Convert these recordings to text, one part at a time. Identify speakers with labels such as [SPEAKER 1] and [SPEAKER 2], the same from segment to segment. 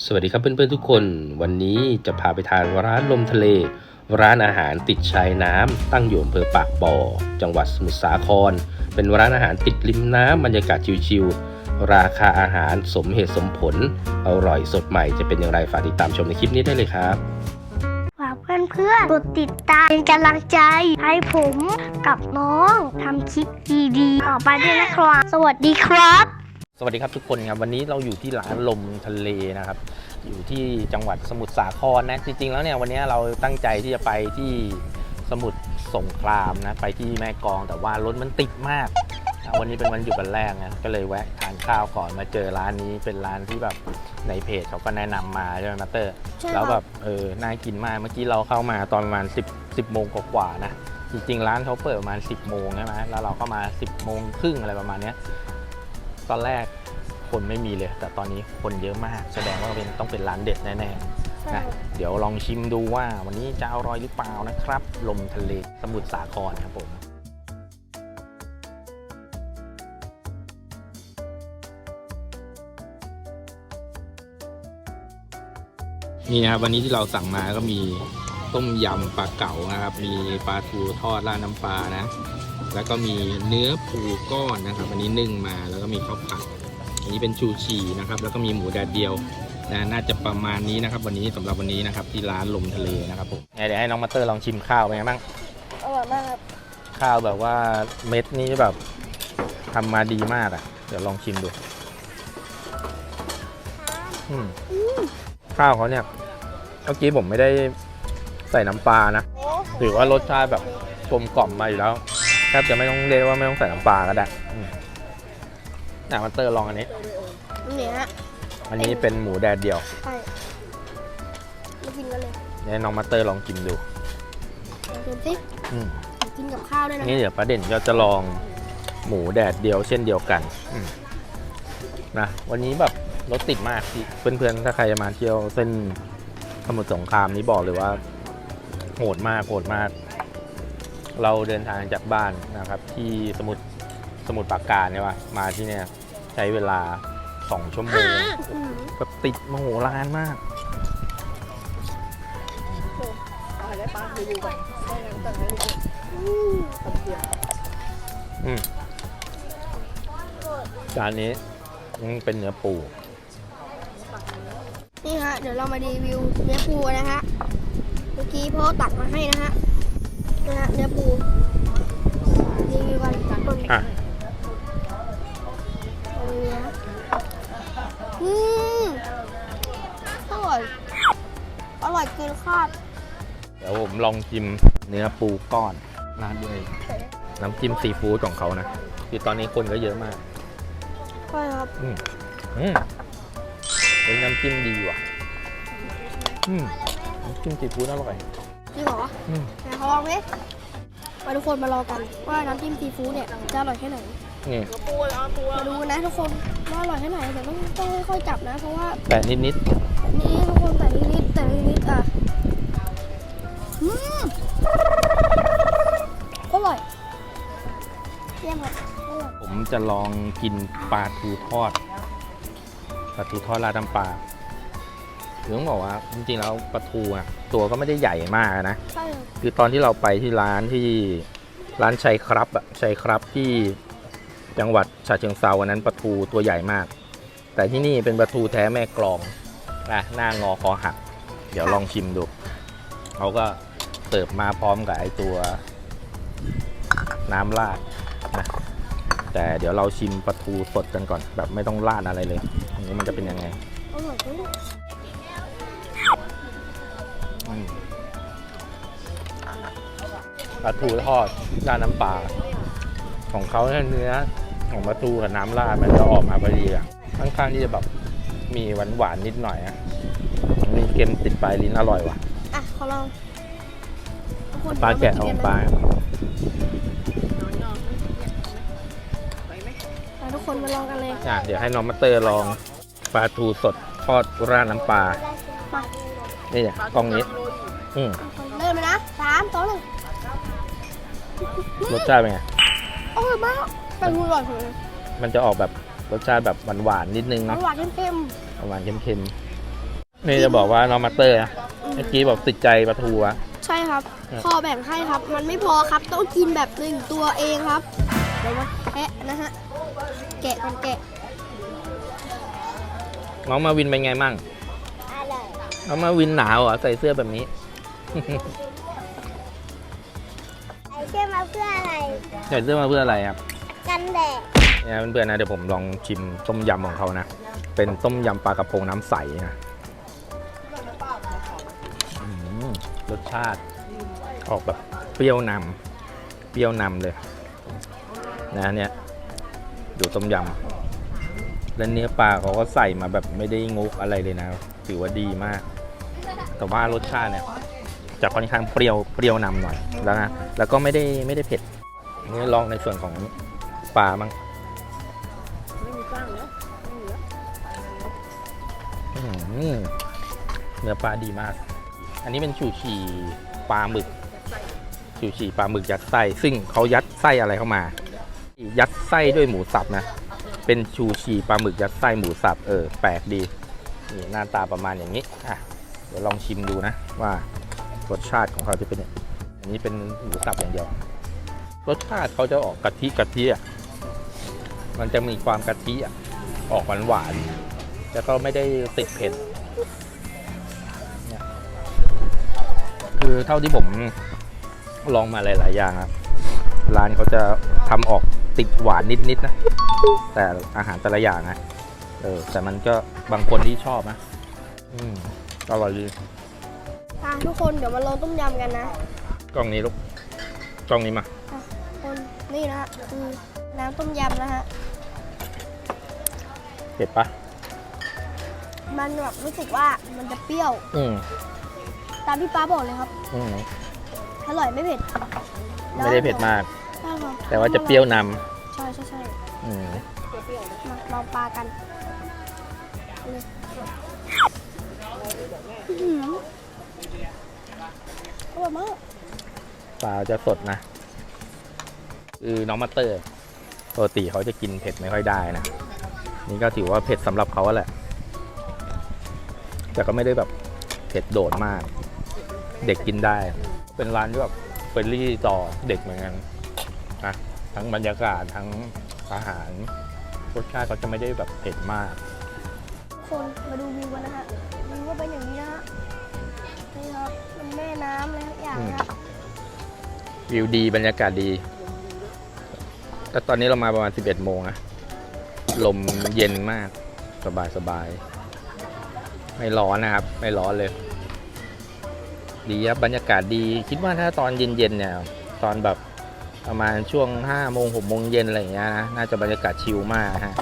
[SPEAKER 1] สวัสดีครับเพื่อนๆทุกคน วันนี้จะพาไปทานร้านลมทะเล ร้านอาหารติดชายน้ำตั้งอยู่อำเภอปากบ่อ จังหวัดสมุทรสาคร เป็นร้านอาหารติดริมน้ำบรรยากาศชิวๆราคาอาหารสมเหตุสมผล อร่อยสดใหม่จะเป็นอย่างไรฝากติดตามชมในคลิปนี้ได้เลยครับ
[SPEAKER 2] ฝากเพื่อนๆกดติดตามเป็นกำลังใจให้ผมกับน้องทำคลิปดีๆต่อไปด้วยนะครับ สวัสดีครับ
[SPEAKER 1] วัสดีครับทุกคนครับวันนี้เราอยู่ที่ร้านลมทะเลนะครับ อยู่ที่จังหวัดสมุทรสาครนะจริงๆแล้วเนี่ยวันนี้เราตั้งใจที่จะไปที่สมุทรสงครามนะไปที่แม่กลองแต่ว่ารถมันติดมากนะวันนี้เป็นวันหยุดวันแรกนะก็เลยแวะทานข้าวก่อนมาเจอร้านนี้เป็นร้านที่แบบในเพจเขาก็แนะนำมาใช่ไหมมาสเตอร์
[SPEAKER 2] ใช่ครับ
[SPEAKER 1] แล้วแบบเออน่ากินมากเมื่อกี้เราเข้ามาตอนประมาณ 10 10โมงกว่าๆนะจริงๆร้านเขาเปิดประมาณ 10 โมงใช่ไหมแล้วเราก็มา 10 โมงครึ่งอะไรประมาณเนี้ย ตอนแรกคนไม่มีเลย แต่ตอนนี้คนเยอะมาก แสดงว่าเป็นต้องเป็นร้านเด็ดแน่ๆนะเดี๋ยวลองชิมดูว่าวันนี้จะอร่อยหรือเปล่านะครับ ลมทะเลสมุทรสาครครับผมนี่นะครับวันนี้ที่เราสั่งมาก็มีต้มยำปลาเก๋านะครับ มีปลาทูทอดราดน้ำปลานะ แล้วก็มีเนื้อปูก้อนนะครับ อันนี้นึ่งมาแล้วก็มีข้าวผัดอันนี้เป็นชูชีนะครับ แล้วก็มีหมูแดดเดียวนะน่าจะประมาณนี้นะครับ วันนี้สำหรับวันนี้นะครับ ที่ร้านลมทะเลนะครับผมเดี๋ยวให้น้องมาเตอร์ลองชิมข้าวเป็นไงบ้าง
[SPEAKER 2] อร่อยมากครับ
[SPEAKER 1] ข้าวแบบว่าเม็ดนี้แบบทำมาดีมากอะ เดี๋ยวลองชิมดูอืมข้าวเขาเนี่ยเมื่อกี้ผมไม่ได้ใส่น้ำปลานะถือว่ารสชาติแบบกลมกล่อมมาอยู่แล้ว แทบจะไม่ต้องเรียกว่าไม่ต้องใส่น้ำปลาก็ได้อืมน่ะมาเตอร์ลองอันนี้
[SPEAKER 2] นี่ฮะ
[SPEAKER 1] อันนี้เป็นหมูแดดเดียว
[SPEAKER 2] ใช่มากินกันเลย
[SPEAKER 1] ให้น้องมาเตอร์ลองกินดู
[SPEAKER 2] เดี๋ยวสิ
[SPEAKER 1] อืม
[SPEAKER 2] กินกับข้าวด้วยนะ
[SPEAKER 1] นี่เดี๋ยวประเด็นก็จะลองหมูแดดเดียวเช่นเดียวกันอืมนะวันนี้แบบรถติดมากที่เพื่อนๆถ้าใครจะมาเที่ยวเส้นสมุทรสงครามนี้บอกเลยว่า โหดมากโหดมาก เราเดินทางจากบ้านนะครับ ที่สมุทรสมุทรปราการเนี่ยว่ามาที่เนี่ยใช้เวลาสองชั่วโมง
[SPEAKER 2] อืม
[SPEAKER 1] แบบติดมโหฬารมากอืมจานนี้อืมเป็นเนื้อปู
[SPEAKER 2] นี่ฮะ เดี๋ยวเรามารีวิวเนื้อปูนะฮะ เมื่อกี้พ่อตักมาให้นะฮะ นะฮะเนื้อปูรีวิวกันจากต้น
[SPEAKER 1] อะ
[SPEAKER 2] รีวิวนะอืมอร่อย อร่อยเกินคาด
[SPEAKER 1] เดี๋ยวผมลองชิมเนื้อปูก้อนราดด้วยน้ำจิ้มซีฟู้ดของเขานะคือตอนนี้คนก็เยอะมาก
[SPEAKER 2] ใช่ครับ
[SPEAKER 1] อืมอืมเป็นน้ำจิ้มดีว่ะ อืมน้ำจิ้มซีฟู้ดอร่อย
[SPEAKER 2] จริงเหรอ
[SPEAKER 1] อืม
[SPEAKER 2] ไหนขอลองดิมาทุกคนมารอกันว่าน้ำจิ้มซีฟู้ดเนี่ยจะอร่อยแค่ไหน
[SPEAKER 1] นี่
[SPEAKER 2] มาดูนะทุกคนว่าอร่อยแค่ไหนแต่ต้องต้องค่อยๆจับนะเพราะว่า
[SPEAKER 1] แต่นิด
[SPEAKER 2] นี่ทุกคนแต่นิดๆแต่นิดๆอะอืมอร่อยเยี่ยมครับอร่อย
[SPEAKER 1] ๆผมจะลองกินปลาทูทอดปลาทูทอดราดน้ำปลา คือต้องบอกว่าจริงๆแล้วปลาทูอะตัวก็ไม่ได้ใหญ่มากนะ
[SPEAKER 2] ใช่ครับ
[SPEAKER 1] คือตอนที่เราไปที่ร้านที่ร้านชัยครับอะชัยครับที่จังหวัดฉะเชิงเซาวันนั้นปลาทูตัวใหญ่มาก แต่ที่นี่เป็นปลาทูแท้แม่กลองนะหน้างอคอหัก เดี๋ยวลองชิมดูเขาก็เสิร์ฟมาพร้อมกับไอตัวน้ำราดนะแต่เดี๋ยวเราชิมปลาทูสดกันก่อน แบบไม่ต้องราดอะไรเลยว่ามันจะเป็นยังไง
[SPEAKER 2] อร่อยจริง
[SPEAKER 1] อืม ปลาทูทอดด้านน้ำปลาของเขาเนี่ยเนื้อของปลาทูกับน้ำราดมันจะออกมาพอดีอะค่อนข้างที่จะแบบมีหวานหวานๆนิดหน่อยอะมีเค็มติดปลายลิ้นอร่อยว่ะ
[SPEAKER 2] อะขอลองทุคน
[SPEAKER 1] ปลาแกะเอาของปลา
[SPEAKER 2] มาทุกคนมาลองกันเลย
[SPEAKER 1] อะเดี๋ยวให้น้องมาเตอร์ลองปลาทูสดทอดราดน้ำปลา
[SPEAKER 2] มา
[SPEAKER 1] นี่เนี่ยกล้องนี้ อืม
[SPEAKER 2] เริ่มเลยนะสามสองหนึ่ง
[SPEAKER 1] รสชาติเป็นไง
[SPEAKER 2] อร่อยมากเป็นอร่อยเลย
[SPEAKER 1] มันจะออกแบบรสชาติแบบหวานๆนิดนึง
[SPEAKER 2] ห
[SPEAKER 1] เนาะ
[SPEAKER 2] วานๆเค็ม
[SPEAKER 1] หวานๆเค็ม
[SPEAKER 2] ๆ
[SPEAKER 1] นี่จะบอกว่าน้องมาสเตอร์นะเมื่อกี้บอกติดใจปลาทูอะ
[SPEAKER 3] ใช่ครับ
[SPEAKER 1] ครับ
[SPEAKER 3] พ่อแบ่งให้ครับ มันไม่พอครับต้องกินแบบหนึ่งตัวเองครับเดี๋ยวมาแคะนะฮะแกะก่อนแกะ
[SPEAKER 1] น้องมาวินเป็นไงมั่ง
[SPEAKER 2] อ ร่อย
[SPEAKER 1] น้องมาวินหนาวเหรอใส่เสื้อแบบนี้
[SPEAKER 2] ไอเชื่อมาเพื่ออะไร
[SPEAKER 1] ใส่เสื้อมาเพื่ออะไรครับ
[SPEAKER 2] กันแดด
[SPEAKER 1] เนี่ยเพื่อนๆนะเดี๋ยวผมลองชิมต้มยำของเขานะเป็นต้มยำปลากระพงน้ำใสนะอืมรสชาติ ออกแบบเปรี้ยวนำเปรี้ยวนำเลย นะเนี่ยดูต้มยำ แล้วเนื้อปลาเขาก็ใส่มาแบบไม่ได้งกอะไรเลยนะ ถือว่าดีมาก แต่ว่ารสชาติเนี่ยจะค่อนข้างเปรี้ยวเปรี้ยวนำหน่อยแล้วนะแล้วก็ไม่ได้ไม่ได้เผ็ดนี่ลองในส่วนของปลาบ้างเนื้อปลาดีมาก อันนี้เป็นชูชีปลาหมึกชูชีปลาหมึกยัดไส้ซึ่งเขายัดไส้อะไรเข้ามา ยัดไส้ด้วยหมูสับนะ เป็นชูชีปลาหมึกยัดไส้หมูสับเออแปลกดีนี่หน้าตาประมาณอย่างนี้อะเดี๋ยวลองชิมดูนะว่ารสชาติของเขาจะเป็นยังไงอันนี้เป็นหมูสับอย่างเดียว รสชาติเขาจะออกกะทิกะทิอะมันจะมีความกะทิอะออกหวานหวานแล้วก็ไม่ได้ติดเผ็ดเนี่ยคือเท่าที่ผมลองมาหลาย ๆ อย่างครับ ร้านเขาจะทำออกติดหวานนิดๆนะ แต่อาหารแต่ละอย่างนะเออ แต่มันก็บางคนที่ชอบนะ อืมอร่อยดี
[SPEAKER 3] อะทุกคนเดี๋ยวมาลองต้มยำกันนะ
[SPEAKER 1] กล้องนี้ลูก กล้องนี้มา
[SPEAKER 3] คนนี่นะฮะคือน้ำต้มยำนะฮะ
[SPEAKER 1] เผ็ดปะ
[SPEAKER 3] มันแบบรู้สึกว่ามันจะเปรี้ยว
[SPEAKER 1] อืม
[SPEAKER 3] ตามที่ป้าบอกเลยครับ
[SPEAKER 1] อืม
[SPEAKER 3] อร่อยไม่เผ็ด
[SPEAKER 1] ไม่ได้เผ็ดมาก
[SPEAKER 3] ใช่ครับ
[SPEAKER 1] แต่ว่าจะเปรี้ยวน
[SPEAKER 3] ใช่ใช่ใช่ำ
[SPEAKER 1] อืม
[SPEAKER 3] มาลองปลากันเลยอื้อหืออร่อยมาก
[SPEAKER 1] ปลาจะสดนะ คือน้องมาสเตอร์ปกติเขาจะกินเผ็ดไม่ค่อยได้นะ นี่ก็ถือว่าเผ็ดสำหรับเขาแหละ แต่ก็ไม่ได้แบบเผ็ดโดดมาก เด็กกินได้ เป็นร้านที่แบบเฟรนลี่ต่อเด็กเหมือนกัน นะทั้งบรรยากาศทั้งอาหารรสชาติเขาจะไม่ได้แบบเผ็ดมาก
[SPEAKER 3] ทุกคนมาดูวิวกันนะฮะวิวก็เป็นอย่างนี้นะฮะนี่ครับเป็นแม่น้ำอะไรทุกอย่างนะฮะ
[SPEAKER 1] วิวดีบรรยากาศดีแต่ตอนนี้เรามาประมาณ 11 โมงนะลมเย็นมากสบายสบาย ไม่ร้อนนะครับ ไม่ร้อนเลย ดีครับบรรยากาศดี คิดว่าถ้าตอนเย็นๆเนี่ย ตอนแบบ ประมาณช่วง5โมง6โมงเย็นอะไรอย่างเงี้ยนะ น่าจะบรรยากาศชิลมากฮะ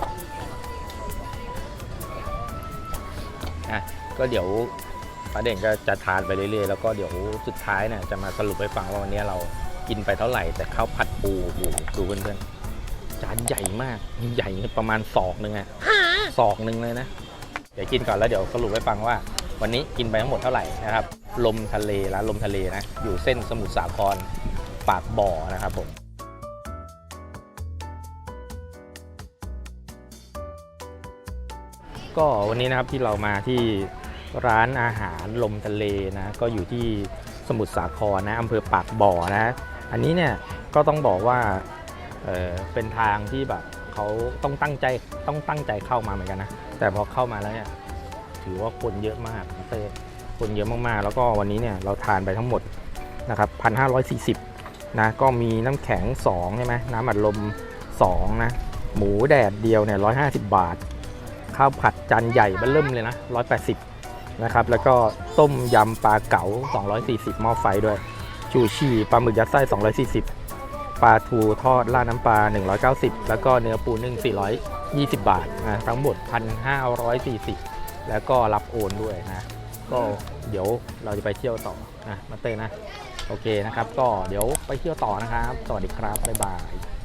[SPEAKER 1] อะก็เดี๋ยวป้าเด่งก็จะทานไปเรื่อยๆ แล้วก็เดี๋ยวสุดท้ายเนี่ยจะมาสรุปให้ฟังว่าวันนี้เรากินไปเท่าไหร่แต่ข้าวผัดปูดูเพื่อนๆจานใหญ่มากใหญ่ประมาณศอกหนึ่งอะศอกหนึ่งเลยนะ เดี๋ยวกินก่อนแล้วเดี๋ยวสรุปให้ฟังว่า วันนี้กินไปทั้งหมดเท่าไหร่นะครับ ลมทะเลร้านลมทะเลนะ อยู่เส้นสมุทรสาคร ปากบ่อนะครับผมก็วันนี้นะครับที่เรามาที่ร้านอาหารลมทะเลนะก็อยู่ที่สมุทรสาครนะอำเภอปากบ่อนะอันนี้เนี่ยก็ต้องบอกว่าเเป็นทางที่แบบเขาต้องตั้งใจต้องตั้งใจเข้ามาเหมือนกันนะแต่พอเข้ามาแล้วเนี่ยถือว่าคนเยอะมากนะเต้คนเยอะมากๆ แล้วก็วันนี้เนี่ยเราทานไปทั้งหมดนะครับ1,540 นะก็มีน้ำแข็ง2ใช่ไหมน้ำอัดลม2นะหมูแดดเดียวเนี่ย150บบาท ข้าวผัดจานใหญ่เบ้อเริ่มเลยนะ180นะครับแล้วก็ต้มยำปลาเก๋า240หม้อไฟด้วยชูชีปลาหมึกยัดไส้240ปลาทูทอดราดน้ำปลา190แล้วก็เนื้อปูนึ่ง420บาทนะทั้งหมด1,540แล้วก็รับโอนด้วยนะก็เดี๋ยวเราจะไปเที่ยวต่อนะมาเต้นะ โอเคนะครับ ก็เดี๋ยวไปเที่ยวต่อนะครับ สวัสดีครับ บ๊ายบาย